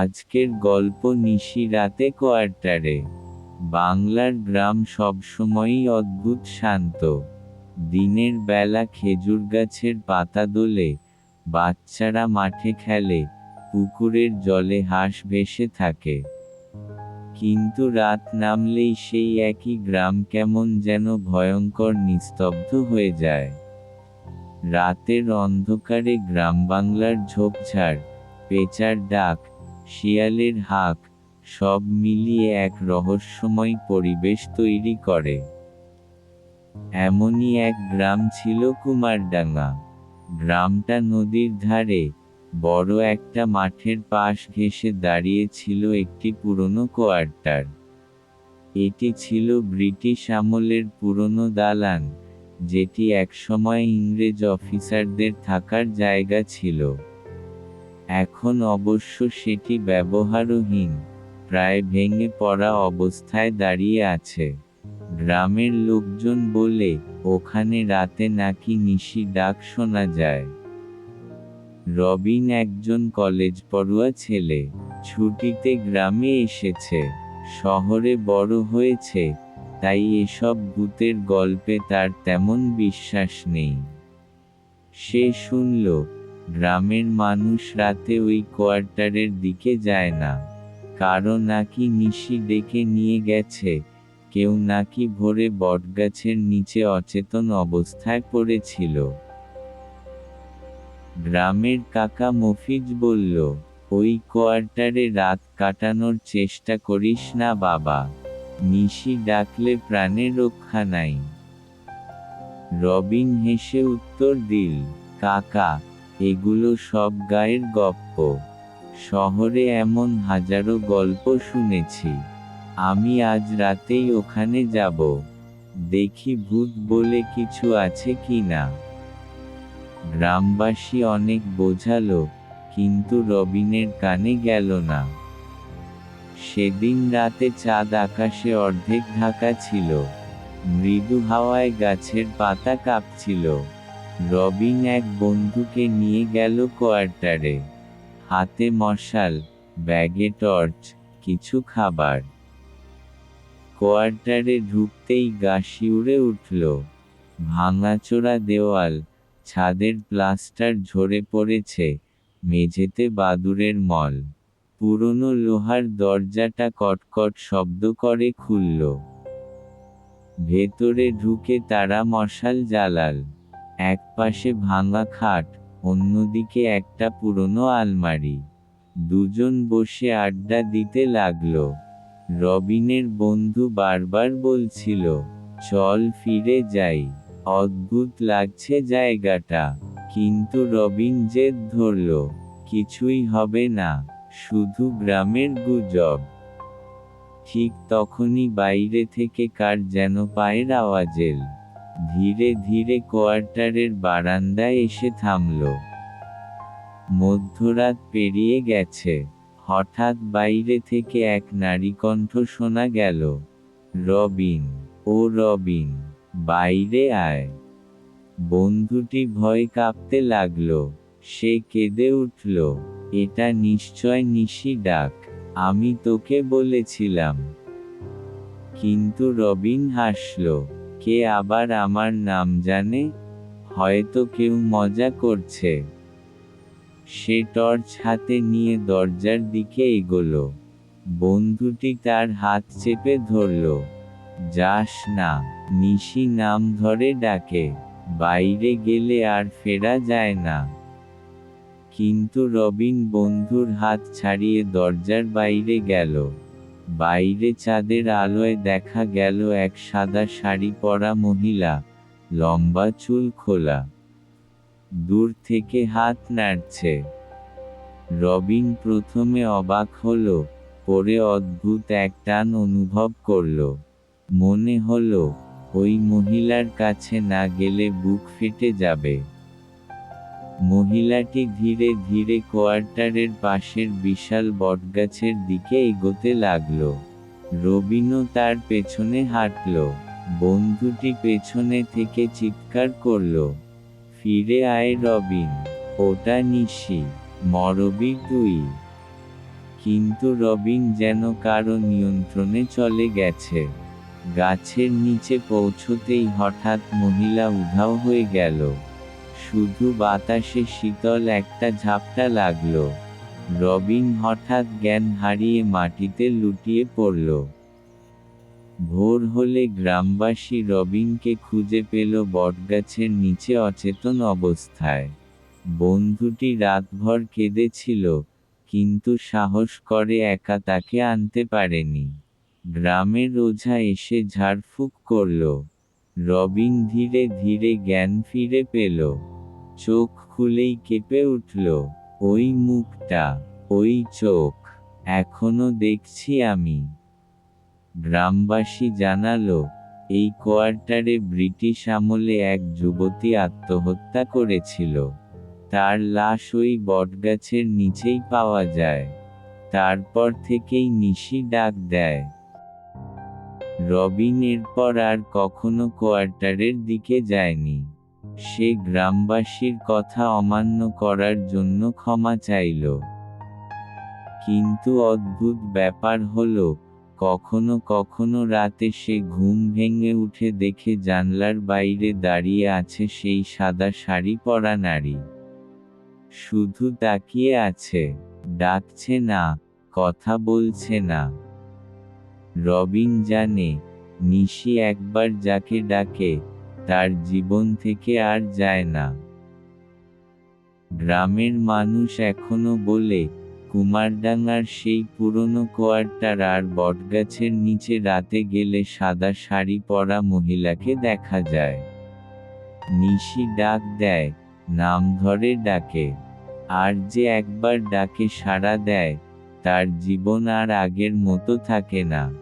আজকের গল্প নিশি রাতে কোয়ার্টারে। বাংলার গ্রাম সবসময়ই অদ্ভুত শান্ত। দিনের বেলা খেজুর গাছের পাতা দোলে, বাচ্চারা মাঠে খেলে, পুকুরের জলে হাঁস ভেসে থাকে। কিন্তু রাত নামলেই সেই একই গ্রাম কেমন যেন ভয়ঙ্কর নিস্তব্ধ হয়ে যায়। রাতের অন্ধকারে গ্রাম বাংলার ঝোপঝাড়, পেঁচার ডাক শিয়ালের হাক সব মিলিয়ে এক রহস্যময় পরিবেশ তৈরি করে। এমনই এক গ্রাম ছিল কুমারডাঙ্গা। গ্রামটা নদীর ধারে, বড় একটা মাঠের পাশ ঘেঁষে দাঁড়িয়েছিল একটি পুরনো কোয়ার্টার। এটি ছিল ব্রিটিশ আমলের পুরনো দালান, যেটি একসময় ইংরেজ অফিসারদের থাকার জায়গা ছিল। এখন অবশ্য সেটি ব্যবহারহীন, প্রায় ভেঙে পড়া অবস্থায় দাঁড়িয়ে আছে। গ্রামের লোকজন বলে, ওখানে রাতে নাকি নিশি ডাক শোনা যায়। রবিন একজন কলেজ পড়ুয়া ছেলে, ছুটিতে গ্রামে এসেছে, শহরে বড় হয়েছে, তাই এসব ভূতের গল্পে তার তেমন বিশ্বাস নেই। সে শুনল গ্রামের মানুষ রাতে ওই কোয়ার্টারের দিকে যায় না। কারও নাকি নিশি ডেকে নিয়ে গেছে, কেউ নাকি ভোরে বটগাছের নিচে অচেতন অবস্থায় পড়েছিল। গ্রামের কাকা মফিজ বলল, ওই কোয়ার্টারে রাত কাটানোর চেষ্টা করিস না বাবা, নিশি ডাকলে প্রাণে রক্ষা নাই। রবিন হেসে উত্তর দিল, কাকা এগুলো সব গায়ের গপ্প। শহরে এমন হাজারো গল্প শুনেছি। আমি আজ রাতেই ওখানে যাব। দেখি ভূত বলে কিছু আছে কি না গ্রামবাসী অনেক বোঝালো, কিন্তু রবিনের কানে গেল না। সেদিন রাতে চাঁদ আকাশে অর্ধেক ঢাকা ছিল। মৃদু হাওয়ায় গাছের পাতা কাঁপছিল। রবিন এক বন্ধুকে নিয়ে গেল কোয়ার্টারে। হাতে মশাল, ব্যাগে টর্চ, কিছু খাবার। কোয়ার্টারে ঢুকতেই গা শিউরে উঠল। ভাঙাচোরা দেওয়াল, ছাদের প্লাস্টার ঝরে পড়েছে, মেঝেতে বাদুরের মল। পুরনো লোহার দরজাটা কটকট শব্দ করে খুলল। ভেতরে ঢুকে তারা মশাল জ্বালাল। এক পাশে ভাঙা খাট, অন্যদিকে একটা পুরনো আলমারি। দুজন বসে আড্ডা দিতে লাগল। রবিনের বন্ধু বারবার বলছিল, চল ফিরে যাই। অদ্ভুত লাগছে জায়গাটা। কিন্তু রবিন জেদ ধরল, কিছুই হবে না, শুধু গ্রামের গুজব। ঠিক তখনই বাইরে থেকে কার যেন পায়ের আওয়াজ এল। ধীরে ধীরে কোয়ার্টারের বারান্দায় এসে থামল। মধ্যরাত পেরিয়ে গেছে। হঠাৎ বাইরে থেকে এক নারী কণ্ঠ শোনা গেল, রবিন, ও রবিন, বাইরে আয়। বন্ধুটি ভয় কাঁপতে লাগল। সে কেঁদে উঠল, এটা নিশ্চয় নিশি ডাক, আমি তোকে বলেছিলাম। কিন্তু রবিন হাসল কে আবার আমার নাম জানে? হয়তো কেউ মজা করছে। সে টর্চ হাতে নিয়ে দরজার দিকে এগোলো। বন্ধুটি তার হাত চেপে ধরল। যাস না, নিশি নাম ধরে ডাকে, বাইরে গেলে আর ফেরা যায় না। কিন্তু রবিন বন্ধুর হাত ছাড়িয়ে দরজার বাইরে গেল। বাইরে চাঁদের আলোয় দেখা গেল এক সাদা শাড়ি পরা মহিলা, লম্বা চুল খোলা। দূর থেকে হাত নাড়ছে। রবিন প্রথমে অবাক হলো, পরে অদ্ভুত এক টান অনুভব করল। মনে হলো, ওই মহিলার কাছে না গেলে বুক ফেটে যাবে। মহিলাটি ধীরে ধীরে কোয়ার্টারের পাশের বিশাল বটগাছের দিকে এগোতে লাগল। রবিনও তার পেছনে হাঁটল। বন্ধুটি পেছনে থেকে চিৎকার করল, ফিরে আয় রবিন, ওটা নিশি, মরবি তুই। কিন্তু রবিন যেন কারও নিয়ন্ত্রণে চলে গেছে। গাছের নিচে পৌঁছতেই হঠাৎ মহিলা উধাও হয়ে গেল। শুধু বাতাসে শীতল একটা ঝাপটা লাগল। রবিন হঠাৎ জ্ঞান হারিয়ে মাটিতে লুটিয়ে পড়ল। ভোর হলে গ্রামবাসী রবিনকে খুঁজে পেল বটগাছের নিচে অচেতন অবস্থায়। বন্ধুটি রাতভর কেঁদেছিল, কিন্তু সাহস করে একা তাকে আনতে পারেনি। গ্রামের ওঝা এসে ঝাড়ফুঁক করল। রবিন ধীরে ধীরে জ্ঞান ফিরে পেল। চোখ খুলেই কেঁপে উঠল, ওই মুখটা, ওই চোখ, এখনও দেখছি আমি। গ্রামবাসী জানালো, এই কোয়ার্টারে ব্রিটিশ আমলে এক যুবতী আত্মহত্যা করেছিল। তার লাশ ওই বটগাছের নিচেই পাওয়া যায়। তারপর থেকেই নিশি ডাক দেয়। রবিন এরপর আর কখনো কোয়ার্টারের দিকে যায়নি। সে গ্রামবাসীর কথা অমান্য করার জন্য ক্ষমা চাইল। কিন্তু অদ্ভুত ব্যাপার হলো, কখনো কখনো রাতে সে ঘুম ভেঙে উঠে দেখে জানলার বাইরে দাঁড়িয়ে আছে সেই সাদা শাড়ি পরা নারী। শুধু তাকিয়ে আছে, ডাকছে না, কথা বলছে না। রবিন জানে, নিশি একবার যাকে ডাকে তার জীবন থেকে আর যায় না। গ্রামের মানুষ এখনও বলে, কুমারডাঙ্গার সেই পুরনো কোয়ার্টার আর বটগাছের নিচে রাতে গেলে সাদা শাড়ি পরা মহিলাকে দেখা যায়। নিশি ডাক দেয়, নাম ধরে ডাকে। আর যে একবার ডাকে সাড়া দেয়, তার জীবন আর আগের মতো থাকে না।